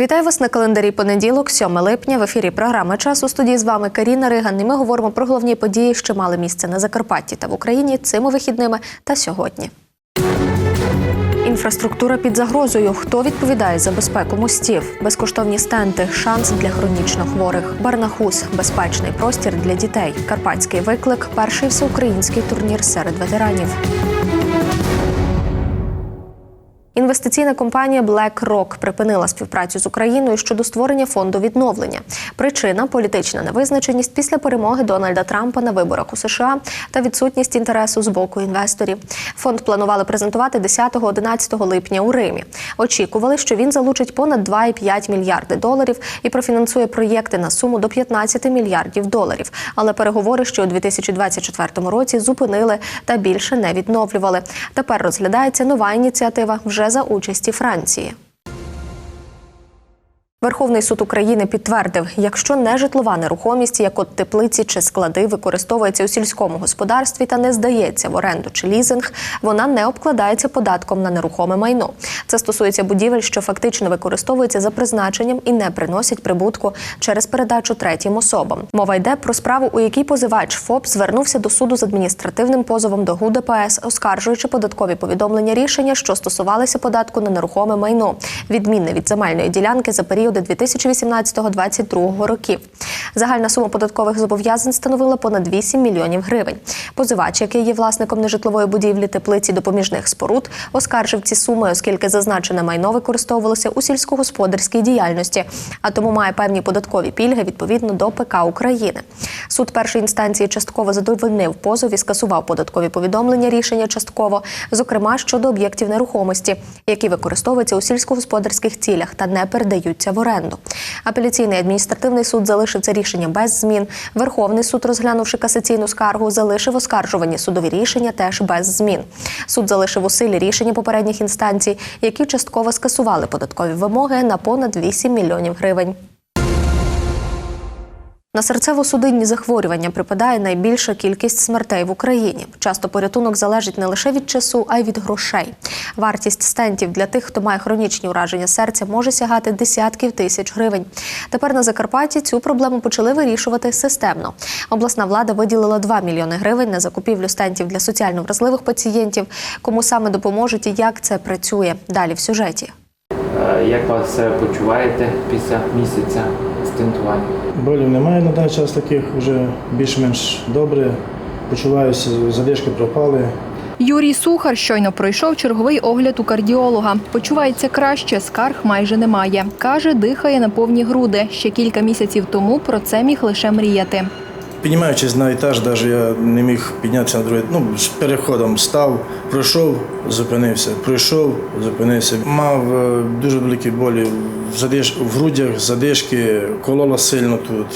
Вітаю вас на календарі понеділок, 7 липня. В ефірі програми час у студії з вами Каріна Риган. І ми говоримо про головні події, що мали місце на Закарпатті та в Україні цими вихідними та сьогодні. Інфраструктура під загрозою. Хто відповідає за безпеку мостів? Безкоштовні стенти, шанс для хронічно хворих. Барнахус, безпечний простір для дітей. Карпатський виклик, перший всеукраїнський турнір серед ветеранів. Інвестиційна компанія BlackRock припинила співпрацю з Україною щодо створення фонду відновлення. Причина політична невизначеність після перемоги Дональда Трампа на виборах у США та відсутність інтересу з боку інвесторів. Фонд планували презентувати 10-11 липня у Римі. Очікували, що він залучить понад 2,5 мільярди доларів і профінансує проєкти на суму до 15 мільярдів доларів. Але переговори, що у 2024 році зупинили та більше не відновлювали. Тепер розглядається нова ініціатива вже за участі Франції. Верховний суд України підтвердив, якщо нежитлова нерухомість, як от теплиці чи склади, використовується у сільському господарстві та не здається в оренду чи лізинг, вона не обкладається податком на нерухоме майно. Це стосується будівель, що фактично використовуються за призначенням і не приносять прибутку через передачу третім особам. Мова йде про справу, у якій позивач ФОП звернувся до суду з адміністративним позовом до ГУ ДПС, оскаржуючи податкові повідомлення рішення, що стосувалися податку на нерухоме майно, відмінне від земельної ділянки за період періоди 2018-2022 років. Загальна сума податкових зобов'язань становила понад 8 мільйонів гривень. Позивач, який є власником нежитлової будівлі теплиці допоміжних споруд, оскаржив ці суми, оскільки зазначене майно використовувалося у сільськогосподарській діяльності, а тому має певні податкові пільги відповідно до ПК України. Суд першої інстанції частково задовольнив позов і скасував податкові повідомлення рішення частково, зокрема щодо об'єктів нерухомості, які використовуються у сільськогосподарських цілях та не передаються в оренду. Апеляційний адміністративний суд залишив це рішення без змін. Верховний суд, розглянувши касаційну скаргу, залишив оскаржувані судові рішення теж без змін. Суд залишив у силі рішення попередніх інстанцій, які частково скасували податкові вимоги на понад 8 мільйонів гривень. На серцево-судинні захворювання припадає найбільша кількість смертей в Україні. Часто порятунок залежить не лише від часу, а й від грошей. Вартість стентів для тих, хто має хронічні ураження серця, може сягати десятків тисяч гривень. Тепер на Закарпатті цю проблему почали вирішувати системно. Обласна влада виділила 2 мільйони гривень на закупівлю стентів для соціально вразливих пацієнтів. Кому саме допоможуть і як це працює? Далі в сюжеті. Е, Як вас почуваєте після місяця стентування? Болів немає на даний час таких, вже більш-менш добре. Почуваюся, задишки пропали. Юрій Сухар щойно пройшов черговий огляд у кардіолога. Почувається краще, скарг майже немає. Каже, дихає на повні груди. Ще кілька місяців тому про це міг лише мріяти. Піднімаючись на етаж, навіть я не міг піднятися на другий. Ну, з переходом став, пройшов, зупинився, пройшов, зупинився. Мав е, дуже великі болі в, задиш... в грудях, задишки, кололо сильно тут.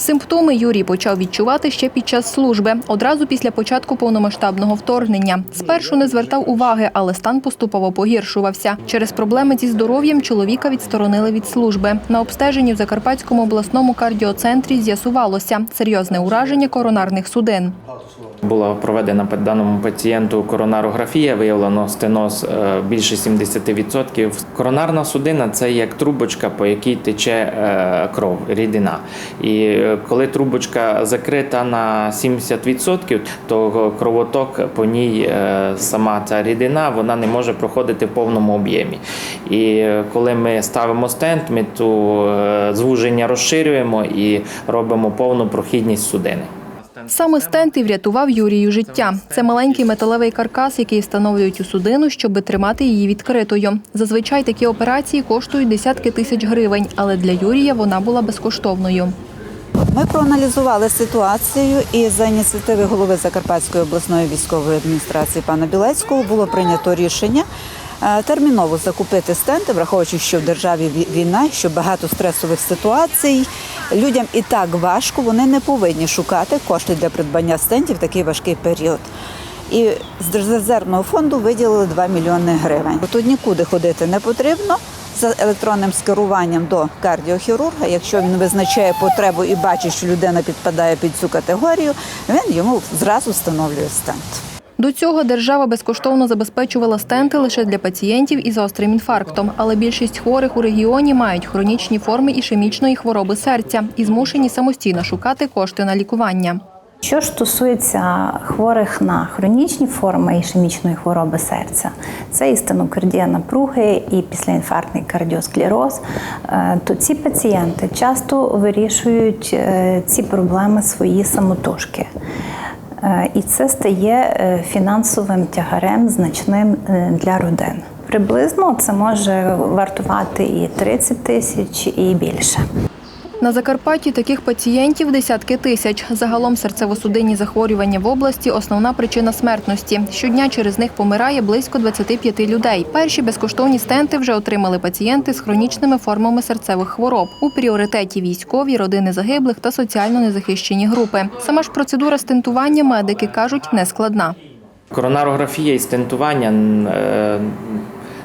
Симптоми Юрій почав відчувати ще під час служби, одразу після початку повномасштабного вторгнення. Спершу не звертав уваги, але стан поступово погіршувався. Через проблеми зі здоров'ям чоловіка відсторонили від служби. На обстеженні в Закарпатському обласному кардіоцентрі з'ясувалося серйозне ураження коронарних судин. Була проведена по даному пацієнту коронарографія, виявлено стеноз е, більше 70%. Коронарна судина це як трубочка, по якій тече е, кров, рідина. І е, коли трубочка закрита на 70%, то кровоток по ній е, сама ця рідина вона не може проходити в повному об'ємі. І е, коли ми ставимо стенд, ми ту е, звуження розширюємо і робимо повну прохідність судини. Саме стенд і врятував Юрію життя. Це маленький металевий каркас, який встановлюють у судину, щоб тримати її відкритою. Зазвичай такі операції коштують десятки тисяч гривень, але для Юрія вона була безкоштовною. Ми проаналізували ситуацію і за ініціативи голови Закарпатської обласної військової адміністрації пана Білецького було прийнято рішення е, терміново закупити стенти, враховуючи, що в державі війна, що багато стресових ситуацій. Людям і так важко, вони не повинні шукати кошти для придбання стентів в такий важкий період. І з резервного фонду виділили 2 мільйони гривень. Тут нікуди ходити не потрібно. За електронним скеруванням до кардіохірурга, якщо він визначає потребу і бачить, що людина підпадає під цю категорію, він йому зразу встановлює стенд. До цього держава безкоштовно забезпечувала стенти лише для пацієнтів із гострим інфарктом, але більшість хворих у регіоні мають хронічні форми ішемічної хвороби серця і змушені самостійно шукати кошти на лікування. Що ж стосується хворих на хронічні форми ішемічної хвороби серця, це і стенокардія напруги, і післяінфарктний кардіосклероз, е, то ці пацієнти часто вирішують е, ці проблеми свої самотужки. Е, І це стає фінансовим тягарем значним для родин. Приблизно це може вартувати і 30 тисяч, і більше. На Закарпатті таких пацієнтів десятки тисяч. Загалом серцево-судинні захворювання в області основна причина смертності. Щодня через них помирає близько 25 людей. Перші безкоштовні стенти вже отримали пацієнти з хронічними формами серцевих хвороб. У пріоритеті військові, родини загиблих та соціально незахищені групи. Сама ж процедура стентування медики кажуть не складна. Коронарографія і стентування е,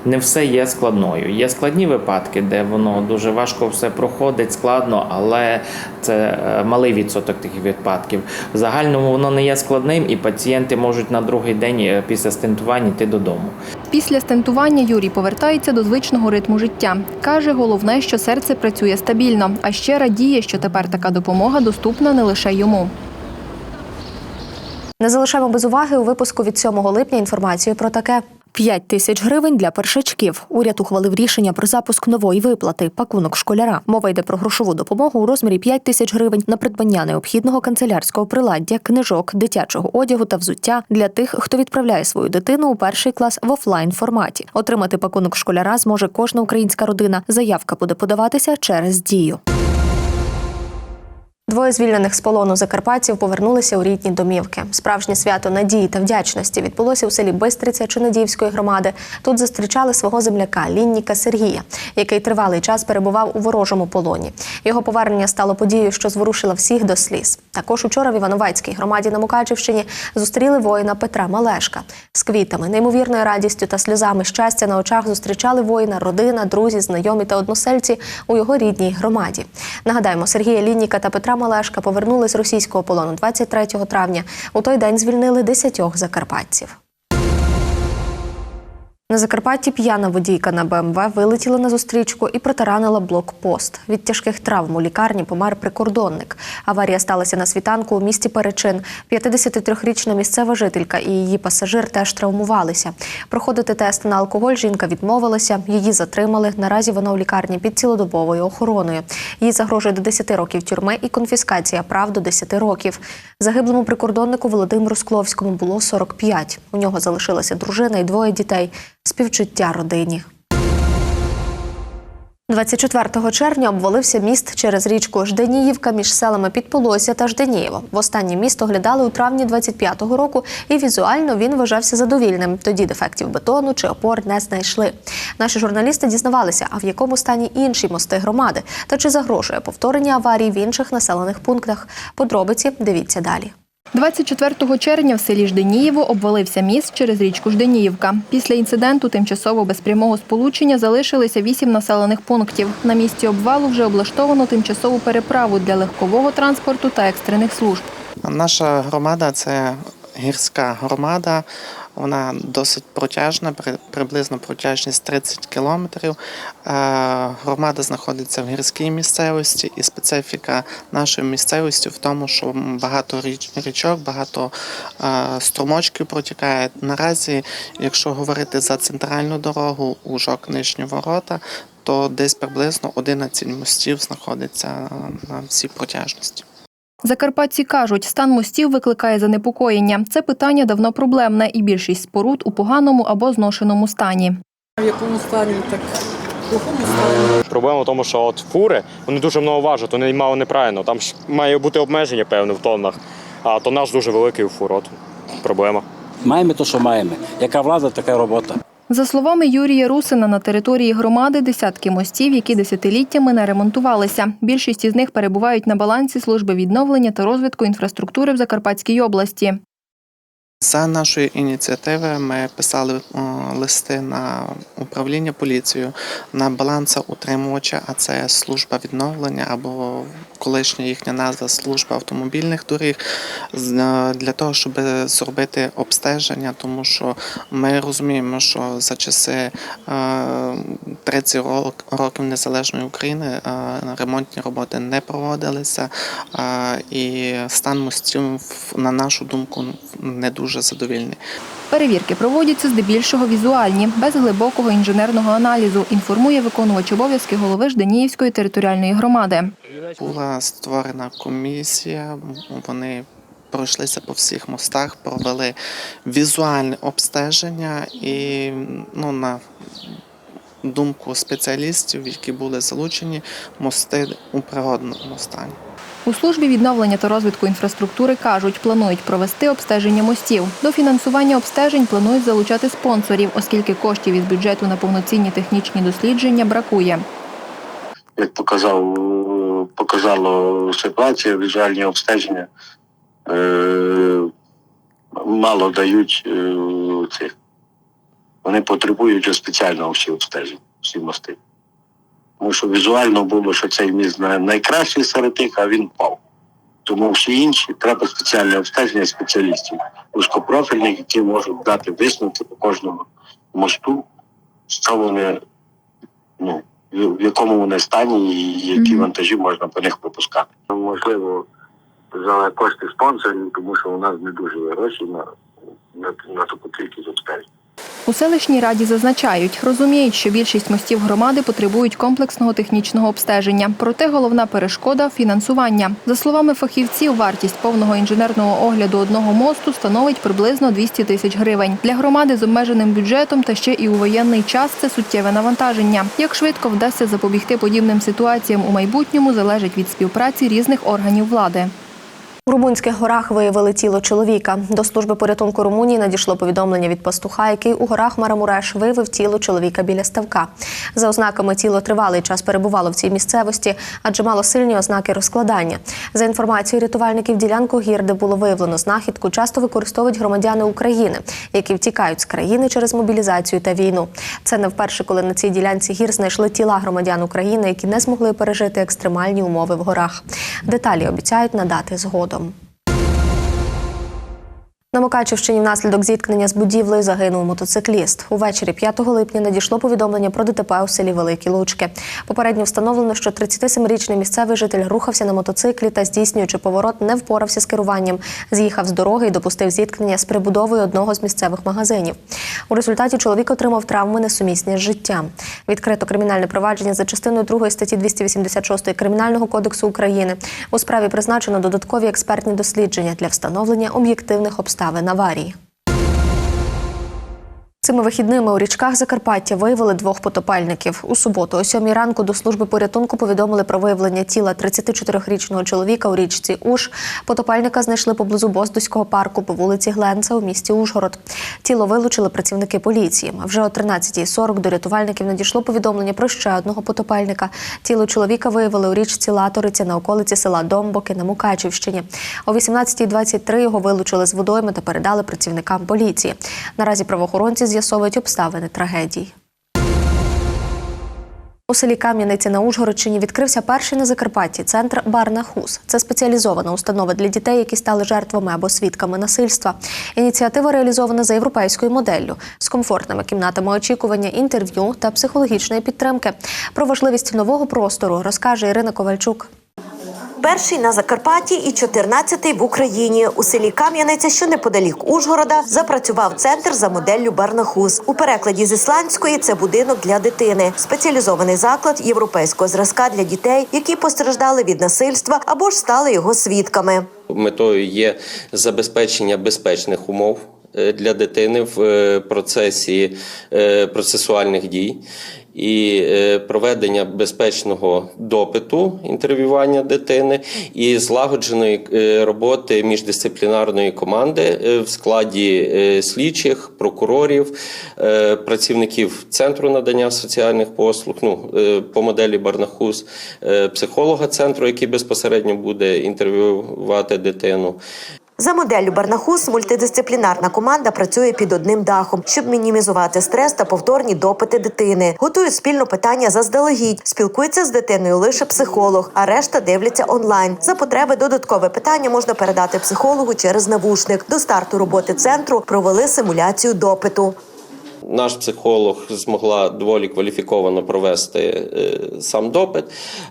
не все є складною. Є складні випадки, де воно дуже важко все проходить, складно, але це е, малий відсоток таких випадків. В загальному воно не є складним, і пацієнти можуть на другий день е, після стентування йти додому. Після стентування Юрій повертається до звичного ритму життя. Каже, головне, що серце працює стабільно, а ще радіє, що тепер така допомога доступна не лише йому. Не залишаємо без уваги у випуску від 7 липня інформацію про таке. 5 тисяч гривень для першачків. Уряд ухвалив рішення про запуск нової виплати пакунок школяра. Мова йде про грошову допомогу у розмірі 5 тисяч гривень на придбання необхідного канцелярського приладдя, книжок, дитячого одягу та взуття для тих, хто відправляє свою дитину у перший клас в офлайн форматі. Отримати пакунок школяра зможе кожна українська родина. Заявка буде подаватися через дію. Двоє звільнених з полону закарпатців повернулися у рідні домівки. Справжнє свято надії та вдячності відбулося у селі Бистриця Чинадіївської громади. Тут зустрічали свого земляка Лінніка Сергія, який тривалий час перебував у ворожому полоні. Його повернення стало подією, що зворушила всіх до сліз. Також учора в Івановецькій громаді на Мукачівщині зустріли воїна Петра Малешка з квітами, неймовірною радістю та сльозами щастя на очах зустрічали воїна, родина, друзі, знайомі та односельці у його рідній громаді. Нагадаємо, Сергія Лінніка та Петра Малешка повернули з російського полону 23 травня. У той день звільнили 10 закарпатців. На Закарпатті п'яна водійка на БМВ вилетіла на зустрічку і протаранила блокпост. Від тяжких травм у лікарні помер прикордонник. Аварія сталася на світанку у місті Перечин. 53-річна місцева жителька і її пасажир теж травмувалися. Проходити тест на алкоголь жінка відмовилася. Її затримали. Наразі вона у лікарні під цілодобовою охороною. Їй загрожує до 10 років тюрми і конфіскація прав до 10 років. Загиблому прикордоннику Володимиру Скловському було 45. У нього залишилася дружина і двоє дітей. Співчуття родині. 24 червня обвалився міст через річку Жданіївка між селами Підполосся та Жданієво. Востаннє міст оглядали у травні 25-го року, і візуально він вважався задовільним. Тоді дефектів бетону чи опор не знайшли. Наші журналісти дізнавалися, а в якому стані інші мости громади та чи загрожує повторення аварій в інших населених пунктах. Подробиці дивіться далі. 24 червня в селі Жденієво обвалився міст через річку Жденіївка. Після інциденту тимчасово без прямого сполучення залишилися вісім населених пунктів. На місці обвалу вже облаштовано тимчасову переправу для легкового транспорту та екстрених служб. Наша громада це гірська громада. Вона досить протяжна, при- приблизно протяжність 30 кілометрів. Е, Громада знаходиться в гірській місцевості, і специфіка нашої місцевості в тому, що багато річ- річок, багато е, струмочків протікає. Наразі, якщо говорити за центральну дорогу Ужок Нижні Ворота, то десь приблизно 11 мостів знаходиться на всій протяжності. Закарпатці кажуть, стан мостів викликає занепокоєння. Це питання давно проблемне, і більшість споруд у поганому або зношеному стані. В якому стані так. Проблема в тому, що от фури вони дуже много важать, вони мало неправильно. Там ж має бути обмеження певне в тоннах, а тоннаж дуже великий у фур. От проблема. Маємо те, що маємо. Яка влада, така робота. За словами Юрія Русина, на території громади десятки мостів, які десятиліттями не ремонтувалися. Більшість із них перебувають на балансі служби відновлення та розвитку інфраструктури в Закарпатській області. За нашої ініціативи ми писали листи на управління поліцією, на балансоутримувача, а це служба відновлення або колишня їхня назва служба автомобільних доріг, е, для того, щоб зробити обстеження, тому що ми розуміємо, що за часи е, 30 рок- років незалежної України е, ремонтні роботи не проводилися, е, і стан мостів, на нашу думку, не дуже задовільний. Перевірки проводяться здебільшого візуальні, без глибокого інженерного аналізу, інформує виконувач обов'язки голови Жданіївської територіальної громади. Була створена комісія, вони пройшлися по всіх мостах, провели візуальне обстеження і ну, на думку спеціалістів, які були залучені, мости у природному стані. У службі відновлення та розвитку інфраструктури кажуть, планують провести обстеження мостів. До фінансування обстежень планують залучати спонсорів, оскільки коштів із бюджету на повноцінні технічні дослідження бракує. як показав, показало ситуація, візуальні обстеження е, мало дають е, цих. Вони потребують спеціального всі обстежень, всі мости. Тому що візуально було, що цей міст на- найкращий серед тих, а він впав. Тому всі інші треба спеціальне обстеження спеціалістів, вузькопрофільних, які можуть дати висновки по кожному мосту, що вони ну, в якому вони стані і які вантажі можна по них пропускати. Можливо, за кошти спонсорів, тому що у нас не дуже гроші на, на, на таку кількість обстежень. У селищній раді зазначають, розуміють, що більшість мостів громади потребують комплексного технічного обстеження. Проте головна перешкода фінансування. За словами фахівців, вартість повного інженерного огляду одного мосту становить приблизно 200 тисяч гривень. Для громади з обмеженим бюджетом та ще і у воєнний час це суттєве навантаження. Як швидко вдасться запобігти подібним ситуаціям у майбутньому, залежить від співпраці різних органів влади. У Румунських горах виявили тіло чоловіка. До служби порятунку Румунії надійшло повідомлення від пастуха, який у горах Марамуреш виявив тіло чоловіка біля ставка. За ознаками тіло тривалий час перебувало в цій місцевості, адже мало сильні ознаки розкладання. За інформацією рятувальників, ділянку гір, де було виявлено знахідку, часто використовують громадяни України, які втікають з країни через мобілізацію та війну. Це не вперше, коли на цій ділянці гір знайшли тіла громадян України, які не змогли пережити екстремальні умови в горах. Деталі обіцяють надати згодом. На Мукачівщині внаслідок зіткнення з будівлею загинув мотоцикліст. Увечері 5 липня надійшло повідомлення про ДТП у селі Великі Лучки. Попередньо встановлено, що 37-річний місцевий житель рухався на мотоциклі та, здійснюючи поворот, не впорався з керуванням. З'їхав з дороги і допустив зіткнення з прибудовою одного з місцевих магазинів. У результаті чоловік отримав травми несумісні з життям. Відкрито кримінальне провадження за частиною 2 статті 286 Кримінального кодексу України. У справі призначено додаткові експертні дослідження для встановлення об'єктивних обставин аварії. Цими вихідними у річках Закарпаття виявили двох потопальників. У суботу, о сьомій ранку, до служби порятунку повідомили про виявлення тіла 34-річного чоловіка у річці Уж. Потопальника знайшли поблизу Боздуського парку по вулиці Гленца у місті Ужгород. Тіло вилучили працівники поліції. Вже о 13.40 до рятувальників надійшло повідомлення про ще одного потопальника. Тіло чоловіка виявили у річці Латориця на околиці села Домбоки на Мукачівщині. О 18.23 його вилучили з водойми та передали працівникам поліції. Наразі правоохоронці з'ясовують обставини трагедії. У селі Кам'яниця на Ужгородщині відкрився перший на Закарпатті центр Барнахус. Це спеціалізована установа для дітей, які стали жертвами або свідками насильства. Ініціатива реалізована за європейською моделлю з комфортними кімнатами очікування, інтерв'ю та психологічної підтримки. Про важливість нового простору розкаже Ірина Ковальчук. Перший на Закарпатті і 14-й в Україні. У селі Кам'яниця, що неподалік Ужгорода, запрацював центр за моделлю Барнахус. У перекладі з ісландської це будинок для дитини, спеціалізований заклад європейського зразка для дітей, які постраждали від насильства або ж стали його свідками. Метою є забезпечення безпечних умов е, для дитини в е, процесі е, процесуальних дій і е, проведення безпечного допиту інтерв'ювання дитини і злагодженої е, роботи міждисциплінарної команди е, в складі слідчих, прокурорів, працівників центру надання соціальних послуг, ну по моделі Барнахус, психолога центру, який безпосередньо буде інтерв'ювати дитину. За моделлю Барнахус мультидисциплінарна команда працює під одним дахом, щоб мінімізувати стрес та повторні допити дитини. Готують спільно питання заздалегідь, спілкується з дитиною лише психолог, а решта дивляться онлайн. За потреби додаткове питання можна передати психологу через навушник. До старту роботи центру провели симуляцію допиту. Наш психолог змогла доволі кваліфіковано провести е, сам допит.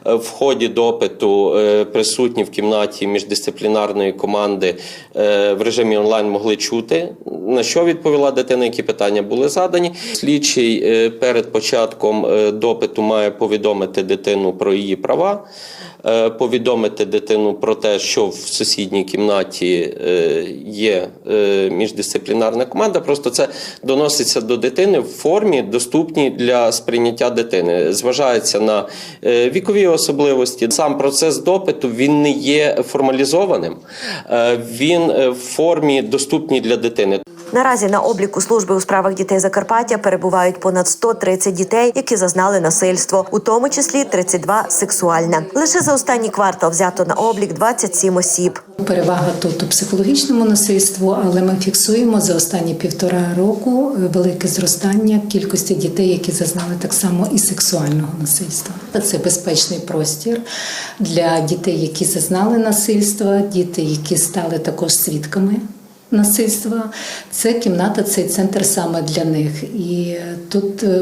Е, В ході допиту е, присутні в кімнаті міждисциплінарної команди в режимі онлайн могли чути, на що відповіла дитина, які питання були задані. Слідчий перед початком допиту має повідомити дитину про її права. Е, Повідомити дитину про те, що в сусідній кімнаті е, є е, міждисциплінарна команда. Просто це доноситься до дитини в формі, доступній для сприйняття дитини. Зважається на вікові особливості. Сам процес допиту він не є формалізованим, він в формі доступній для дитини. Наразі на обліку служби у справах дітей Закарпаття перебувають понад 130 дітей, які зазнали насильство, у тому числі 32 сексуальне. Лише за останній квартал взято на облік 27 осіб. Перевага тут у психологічному насильству, але ми фіксуємо за останні півтора року велике зростання кількості дітей, які зазнали так само і сексуального насильства. Це безпечний простір для дітей, які зазнали насильства, діти, які стали також свідками. Насильства це кімната, цей центр саме для них, і тут е,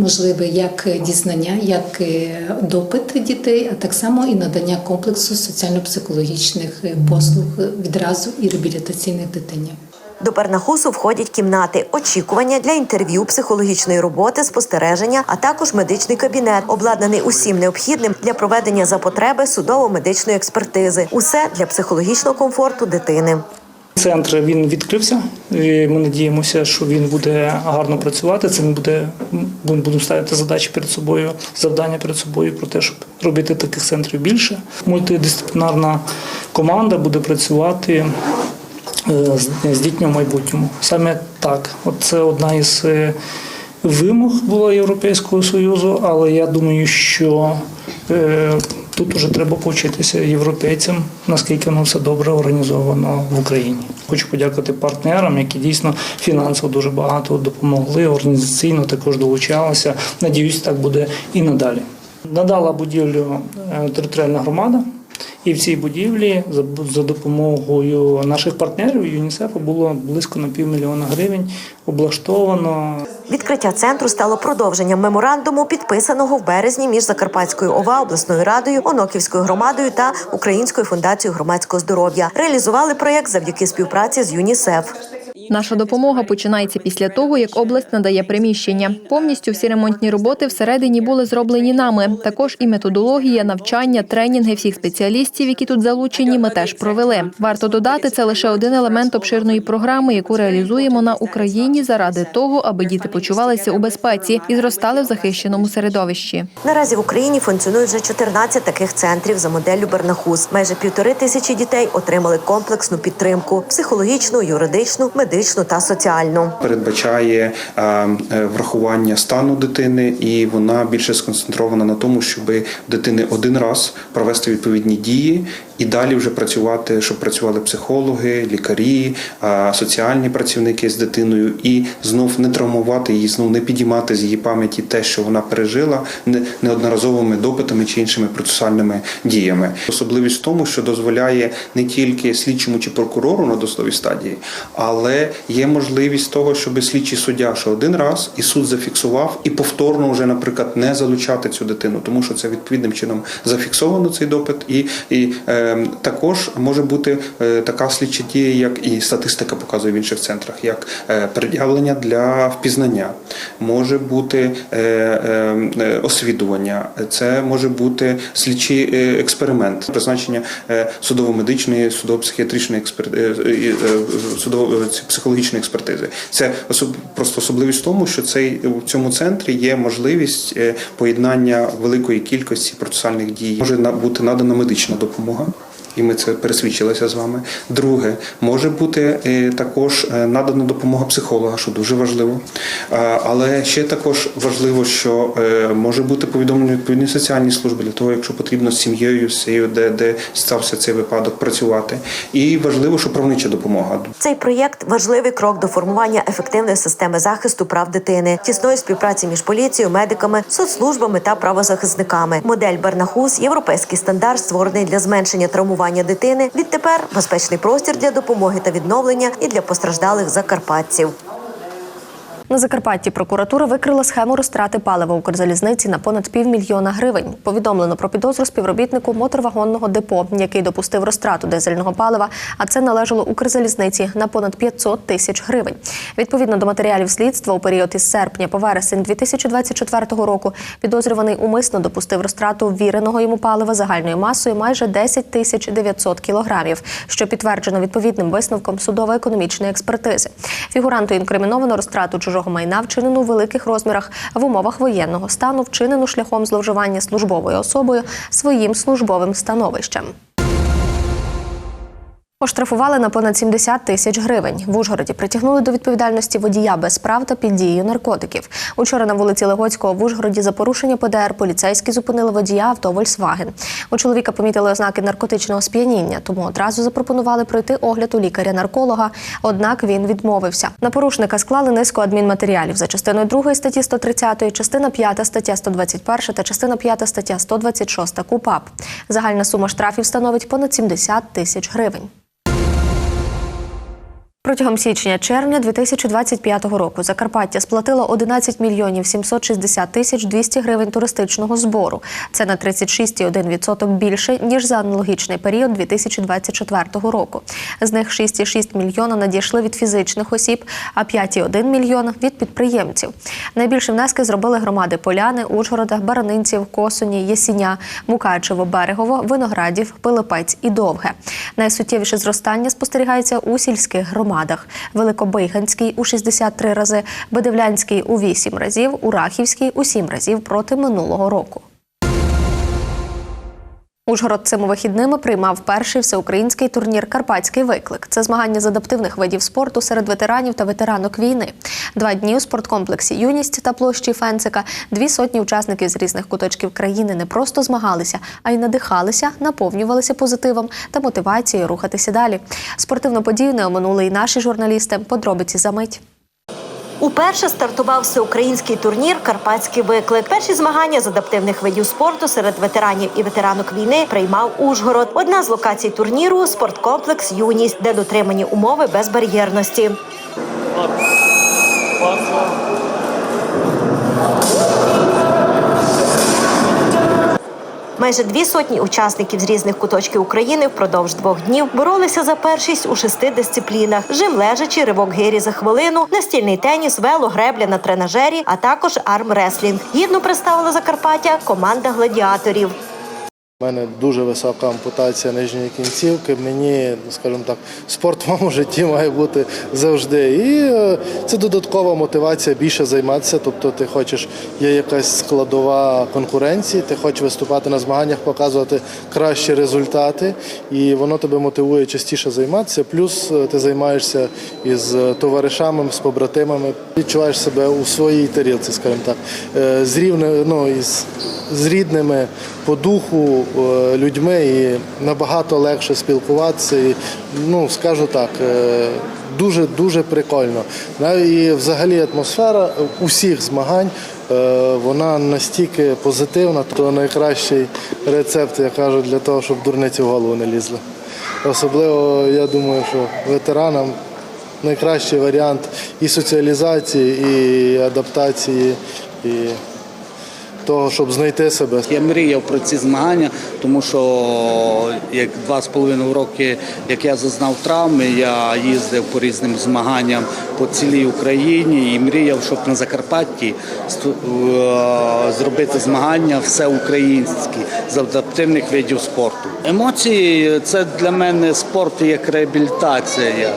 можливе як дізнання, як е, допит дітей, а так само і надання комплексу соціально-психологічних е, послуг відразу і реабілітаційних дитині. До Пернахусу входять кімнати, очікування для інтерв'ю, психологічної роботи, спостереження, а також медичний кабінет, обладнаний усім необхідним для проведення за потреби судово-медичної експертизи. Усе для психологічного комфорту дитини. Центр він відкрився. і Ми надіємося, що він буде гарно працювати. Це ми буде будемо ставити задачі перед собою, завдання перед собою про те, щоб робити таких центрів більше. Мультидисциплінарна команда буде працювати е, з, з дітьми в майбутньому. Саме так, от це одна із е, вимог була Європейського Союзу, але я думаю, що е, тут вже треба повчитися європейцям, наскільки воно все добре організовано в Україні. Хочу подякувати партнерам, які дійсно фінансово дуже багато допомогли, організаційно також долучалися. Надіюсь, так буде і надалі. Надала будівлю е, територіальна громада. І в цій будівлі за, допомогою наших партнерів ЮНІСЕФу було близько на півмільйона гривень облаштовано. Відкриття центру стало продовженням меморандуму, підписаного в березні між Закарпатською ОВА, обласною радою, Оноківською громадою та Українською фундацією громадського здоров'я. Реалізували проєкт завдяки співпраці з ЮНІСЕФ. Наша допомога починається після того, як область надає приміщення. Повністю всі ремонтні роботи всередині були зроблені нами. Також і методологія, навчання, тренінги всіх спеціалістів, які тут залучені, ми теж провели. Варто додати, це лише один елемент обширної програми, яку реалізуємо на Україні заради того, аби діти почувалися у безпеці і зростали в захищеному середовищі. Наразі в Україні функціонують вже 14 таких центрів за моделлю Бернахус. Майже півтори тисячі дітей отримали комплексну підтримку: психологічну, юридичну, медичну та соціальну. передбачає е, врахування стану дитини, і вона більше сконцентрована на тому, щоб дитини один раз провести відповідні дії. І далі вже працювати, щоб працювали психологи, лікарі, соціальні працівники з дитиною, і знов не травмувати її, знов не підіймати з її пам'яті те, що вона пережила не- неодноразовими допитами чи іншими процесуальними діями. Особливість в тому, що дозволяє не тільки слідчому чи прокурору на досудовій стадії, але є можливість того, щоб слідчий суддя, що один раз і суд зафіксував, і повторно вже, наприклад, не залучати цю дитину, тому що це відповідним чином зафіксовано цей допит, і, і е, також може бути е, така слідча дія, як і статистика показує в інших центрах, як е, пред'явлення для впізнання, може бути е, е, е, освідування, це може бути слідчий е, експеримент, призначення е, судово-медичної, судово-психіатричної експер... е, е, е, судово психологічної експертизи. Це особ... просто особливість в тому, що цей у цьому центрі є можливість е, поєднання великої кількості процесуальних дій. Може бути надана медична допомога. І ми це пересвідчилися з вами. Друге, може бути е, також е, надана допомога психолога, що дуже важливо. Е, Але ще також важливо, що може бути повідомлення відповідні соціальні служби для того, якщо потрібно з сім'єю, з цією, де, де стався цей випадок, працювати. І важливо, що правнича допомога. Цей проєкт важливий крок до формування ефективної системи захисту прав дитини, тісної співпраці між поліцією, медиками, соцслужбами та правозахисниками. Модель Бернахус європейський стандарт, створений для зменшення травмування дитини. Відтепер безпечний простір для допомоги та відновлення і для постраждалих закарпатців. На Закарпатті прокуратура викрила схему розтрати палива Укрзалізниці на понад півмільйона гривень. Повідомлено про підозру співробітнику моторвагонного депо, який допустив розтрату дизельного палива, а це належало Укрзалізниці на понад 500 тисяч гривень. Відповідно до матеріалів слідства, у період із серпня по вересень 2024 року підозрюваний умисно допустив розтрату ввіреного йому палива загальною масою майже 10 тисяч 900 кілограмів, що підтверджено відповідним висновком судово-економічної експертизи. Фігуранту інкриміновано розтрату чужого майна, вчинену у великих розмірах в умовах воєнного стану, вчинену шляхом зловживання службовою особою своїм службовим становищем. Оштрафували на понад 70 тисяч гривень. В Ужгороді притягнули до відповідальності водія без прав та під дією наркотиків. Учора на вулиці Легоцького в Ужгороді за порушення ПДР поліцейські зупинили водія авто Volkswagen. У чоловіка помітили ознаки наркотичного сп'яніння, тому одразу запропонували пройти огляд у лікаря-нарколога. Однак він відмовився. На порушника склали низку адмінматеріалів за частиною 2 статті 130, частина 5 стаття 121 та частина 5 стаття 126 КУПАП. Загальна сума штрафів становить понад 70 тисяч гривень. Протягом січня-червня 2025 року Закарпаття сплатило 11 мільйонів 760 тисяч 200 гривень туристичного збору. Це на 36,1% більше ніж за аналогічний період 2024 року. З них 6,6 мільйона надійшли від фізичних осіб, а 5,1 мільйон від підприємців. Найбільші внески зробили громади Поляни, Ужгорода, Баранинців, Косуні, Єсіня, Мукачево, Берегово, Виноградів, Пилипець і Довге. Найсуттєвіше зростання спостерігається у сільських громадах. Великобиганський у 63 рази, Бедивлянський у 8 разів, Урахівський у 7 разів проти минулого року. Ужгород цими вихідними приймав перший всеукраїнський турнір Карпатський виклик. Це змагання з адаптивних видів спорту серед ветеранів та ветеранок війни. Два дні у спорткомплексі Юність та площі Фенцика дві сотні учасників з різних куточків країни не просто змагалися, а й надихалися, наповнювалися позитивом та мотивацією рухатися далі. Спортивну подію не оминули і наші журналісти. Подробиці за мить. Уперше стартував всеукраїнський турнір Карпатський виклик. Перші змагання з адаптивних видів спорту серед ветеранів і ветеранок війни приймав Ужгород. Одна з локацій турніру спорткомплекс Юність, де дотримані умови безбар'єрності. Майже дві сотні учасників з різних куточків України впродовж двох днів боролися за першість у шести дисциплінах: жим лежачі, ривок гирі за хвилину, настільний теніс, вело, гребля на тренажері, а також армреслінг. Гідно представила Закарпаття команда гладіаторів. У мене дуже висока ампутація нижньої кінцівки. Мені, скажімо так, спорт в моєму житті має бути завжди. І е, це додаткова мотивація більше займатися. Тобто, ти хочеш, є якась складова конкуренції, ти хочеш виступати на змаганнях, показувати кращі результати, і воно тебе мотивує частіше займатися. Плюс е, ти займаєшся із товаришами, з побратимами, відчуваєш себе у своїй тарілці, скажімо так, Е, з рівне, ну, із, з рідними по духу е, людьми і набагато легше спілкуватися. І, ну, скажу так, е, дуже дуже прикольно. І взагалі атмосфера усіх змагань е, вона настільки позитивна, то найкращий рецепт, я кажу, для того, щоб дурниці в голову не лізли. Особливо, я думаю, що ветеранам найкращий варіант і соціалізації, і адаптації. І того, щоб знайти себе. Я мріяв про ці змагання, тому що як два з половиною роки, як я зазнав травми, я їздив по різним змаганням по цілій Україні і мріяв, щоб на Закарпатті е, зробити змагання всеукраїнські з адаптивних видів спорту. Емоції це для мене спорт як реабілітація.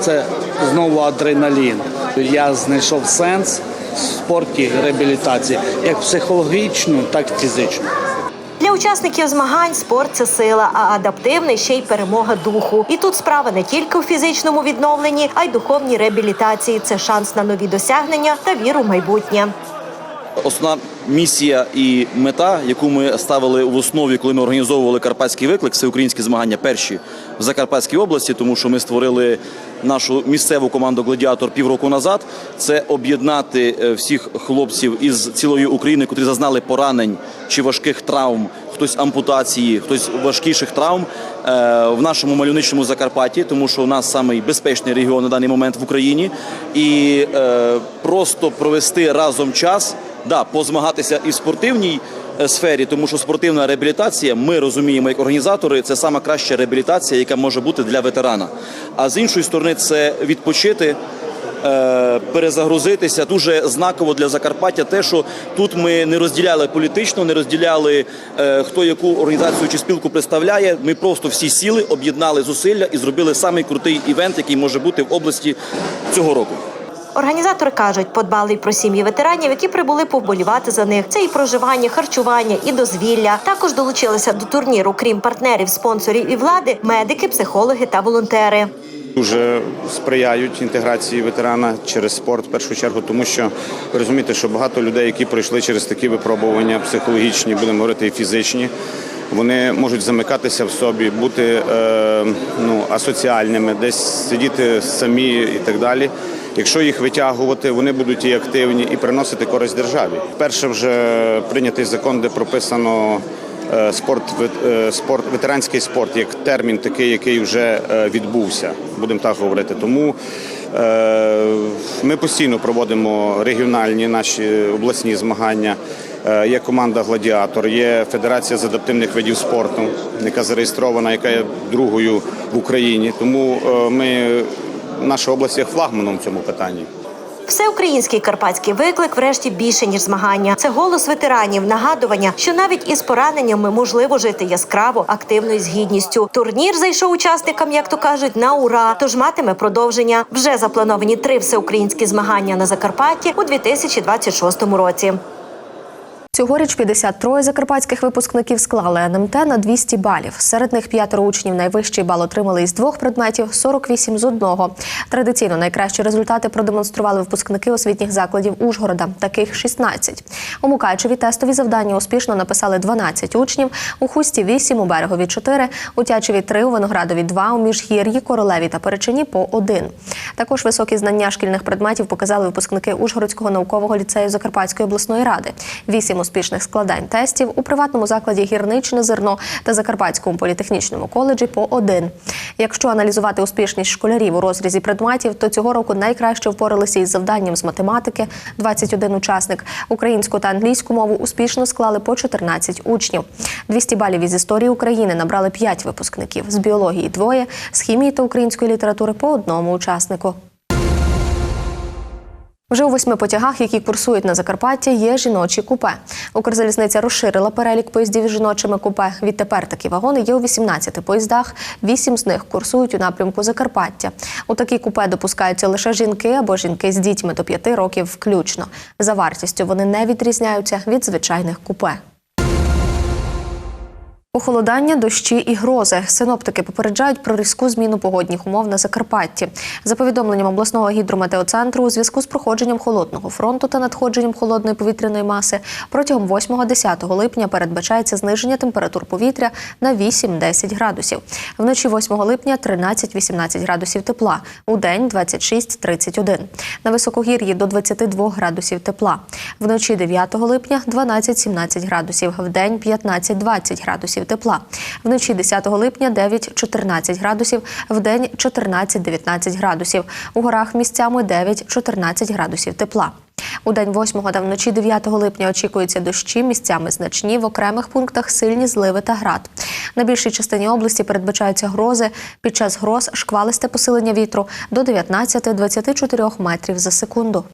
Це знову адреналін. Я знайшов сенс спорті реабілітації як психологічну, так і фізичну. Для учасників змагань спорт це сила, а адаптивний ще й перемога духу. І тут справа не тільки у фізичному відновленні, а й духовній реабілітації. Це шанс на нові досягнення та віру в майбутнє. Основна місія і мета, яку ми ставили в основі, коли ми організовували карпатський виклик, всеукраїнські змагання перші в Закарпатській області, тому що ми створили нашу місцеву команду Гладіатор півроку назад. Це об'єднати е, всіх хлопців із цілої України, котрі зазнали поранень чи важких травм, хтось ампутації, хтось важкіших травм е, в нашому мальовничному Закарпатті, тому що у нас самий безпечний регіон на даний момент в Україні, і е, просто провести разом час. Да, позмагатися і в спортивній сфері, тому що спортивна реабілітація, ми розуміємо як організатори, це сама краща реабілітація, яка може бути для ветерана. А з іншої сторони, це відпочити. е, Перезагрузитися дуже знаково для Закарпаття. Те, що тут ми не розділяли політично, не розділяли е, хто яку організацію чи спілку представляє. Ми просто всі сіли, об'єднали зусилля і зробили самий крутий івент, який може бути в області цього року. Організатори кажуть, подбали й про сім'ї ветеранів, які прибули повболівати за них. Це і проживання, харчування, і дозвілля. Також долучилися до турніру, крім партнерів, спонсорів і влади, медики, психологи та волонтери. Дуже сприяють інтеграції ветерана через спорт в першу чергу, тому що ви розумієте, що багато людей, які пройшли через такі випробування психологічні, будемо говорити, і фізичні, вони можуть замикатися в собі, бути е, ну, асоціальними, десь сидіти самі і так далі. Якщо їх витягувати, вони будуть і активні, і приносити користь державі. Перше вже прийнятий закон, де прописано е, спорт, е, спорт, ветеранський спорт як термін, такий, який вже е, відбувся, будемо так говорити. Тому ми постійно проводимо регіональні наші обласні змагання. Є команда Гладіатор, є Федерація з адаптивних видів спорту, яка зареєстрована, яка є другою в Україні. Тому ми наша область є флагманом в цьому питанні. Всеукраїнський карпатський виклик, врешті більше ніж змагання. Це голос ветеранів, нагадування, що навіть із пораненнями можливо жити яскраво, активно і з гідністю. Турнір зайшов учасникам, як то кажуть, на ура. Тож матиме продовження. Вже заплановані три всеукраїнські змагання на Закарпатті у 2026 році. Цьогоріч 53 закарпатських випускників склали НМТ на 200 балів. Серед них п'ятеро учнів найвищий бал отримали із двох предметів, 48 з одного. Традиційно найкращі результати продемонстрували випускники освітніх закладів Ужгорода. Таких 16. У Мукачеві тестові завдання успішно написали 12 учнів, у Хусті 8, у Берегові 4, у Тячеві 3, у Виноградові 2, у Міжгір'ї, Королеві та Перечині по 1. Також високі знання шкільних предметів показали випускники Ужгородського наукового ліцею Закарпатської обласної ради. Вісім успішних складань тестів у приватному закладі гірничне зерно та Закарпатському політехнічному коледжі по один. Якщо аналізувати успішність школярів у розрізі предметів, то цього року найкраще впоралися із завданням з математики 21 учасник. Українську та англійську мову успішно склали по 14 учнів. 200 балів із історії України набрали 5 випускників. З біології двоє, з хімії та української літератури по одному учаснику. Вже у восьми потягах, які курсують на Закарпаття, є жіночі купе. Укрзалізниця розширила перелік поїздів з жіночими купе. Відтепер такі вагони є у 18 поїздах. Вісім з них курсують у напрямку Закарпаття. У такі купе допускаються лише жінки або жінки з дітьми до 5 років включно. За вартістю вони не відрізняються від звичайних купе. Похолодання, дощі і грози. Синоптики попереджають про різку зміну погодних умов на Закарпатті. За повідомленням обласного гідрометеоцентру, у зв'язку з проходженням холодного фронту та надходженням холодної повітряної маси протягом 8-10 липня передбачається зниження температур повітря на 8-10 градусів. Вночі 8 липня 13-18 градусів тепла, у день 26-31. На високогір'ї до 22 градусів тепла. Вночі 9 липня 12-17 градусів, в день 15-20 градусів тепла. Вночі 10 липня 9-14 градусів, в день 14-19 градусів. У горах місцями 9-14 градусів тепла. У день 8 та вночі 9 липня очікуються дощі, місцями значні, в окремих пунктах сильні зливи та град. На більшій частині області передбачаються грози. Під час гроз шквалисте посилення вітру до 19-24 метрів за секунду.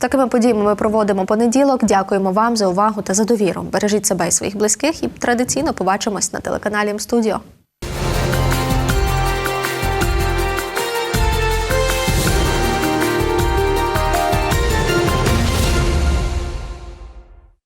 Такими подіями ми проводимо понеділок. Дякуємо вам за увагу та за довіру. Бережіть себе і своїх близьких і традиційно побачимось на телеканалі М-студіо.